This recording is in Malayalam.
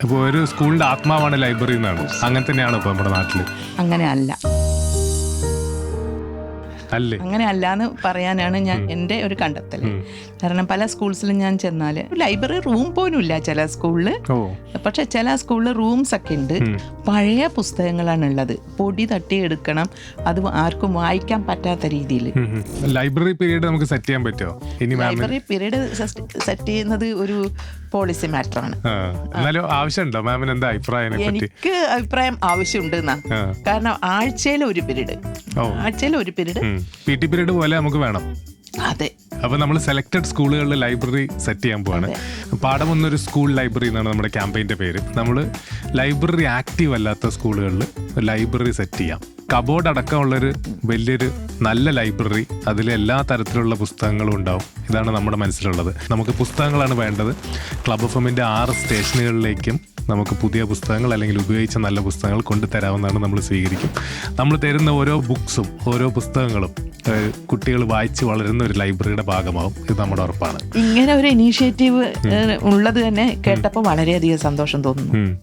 ഇപ്പോൾ ഒരു സ്കൂളിന്റെ ആത്മാവാണ് ലൈബ്രറി എന്നാണ് അങ്ങനെ തന്നെയാണ് നമ്മുടെ നാട്ടിൽ? അങ്ങനെ അല്ല അല്ലേ അങ്ങനെ അല്ലാന്ന് പറയാനാണ് ഞാൻ എന്റെ ഒരു കണ്ടെത്തൽ. കാരണം പല സ്കൂൾസിലും ഞാൻ ചെന്നാൽ ലൈബ്രറി റൂം പോലും ഇല്ല ചില സ്കൂളിൽ പക്ഷെ ചില സ്കൂളിൽ റൂംസ് ഒക്കെ ഉണ്ട്. പഴയ പുസ്തകങ്ങളാണ് ഉള്ളത്. പൊടി തട്ടി എടുക്കണം അത് ആർക്കും വായിക്കാൻ പറ്റാത്ത രീതിയിൽ. ലൈബ്രറി പീരീഡ് നമുക്ക് സെറ്റ് ചെയ്യാൻ പറ്റുമോ ലൈബ്രറി പീരീഡ് സെറ്റ് ചെയ്യുന്നത് ഒരു പോളിസി മാറ്ററാണ് എന്നാലും ആവശ്യമുണ്ടോ? മാമിന് എന്താ അഭിപ്രായം എനിക്ക് അഭിപ്രായം ആവശ്യമുണ്ട് എന്നാ. കാരണം ആഴ്ചയിൽ ഒരു പീരീഡ്. ആഴ്ചയിൽ ഒരു പീരീഡ്. പി ടി പീരീഡ് പോലെ നമുക്ക് വേണം. അതെ. അപ്പൊ നമ്മൾ സെലക്ടഡ് സ്കൂളുകളിൽ ലൈബ്രറി സെറ്റ് ചെയ്യാൻ പോവാണ്. പാഠം ഒന്നൊരു സ്കൂൾ ലൈബ്രറി എന്നാണ് നമ്മുടെ ക്യാമ്പയിന്റെ പേര്. നമ്മൾ ലൈബ്രറി ആക്റ്റീവ് അല്ലാത്ത സ്കൂളുകളിൽ ലൈബ്രറി സെറ്റ് ചെയ്യാം. കബോർഡ് അടക്കമുള്ളൊരു വലിയൊരു നല്ല ലൈബ്രറി അതിൽ എല്ലാ തരത്തിലുള്ള പുസ്തകങ്ങളും ഉണ്ടാവും. ഇതാണ് നമ്മുടെ മനസ്സിലുള്ളത്. നമുക്ക് പുസ്തകങ്ങളാണ് വേണ്ടത്. ക്ലബ് എഫ് ആറ് സ്റ്റേഷനുകളിലേക്കും നമുക്ക് പുതിയ പുസ്തകങ്ങൾ അല്ലെങ്കിൽ ഉപയോഗിച്ച നല്ല പുസ്തകങ്ങൾ കൊണ്ടുതരാവുന്നതാണ് നമ്മൾ സ്വീകരിക്കും. നമ്മൾ തരുന്ന ഓരോ ബുക്സും ഓരോ പുസ്തകങ്ങളും കുട്ടികൾ വായിച്ച് വളരുന്ന ഒരു ലൈബ്രറിയുടെ ഭാഗമാവും. ഇത് നമ്മുടെ ഉറപ്പാണ്. ഇങ്ങനെ ഒരു ഇനീഷ്യേറ്റീവ് ഉള്ളത് തന്നെ കേട്ടപ്പോൾ വളരെയധികം സന്തോഷം തോന്നുന്നു.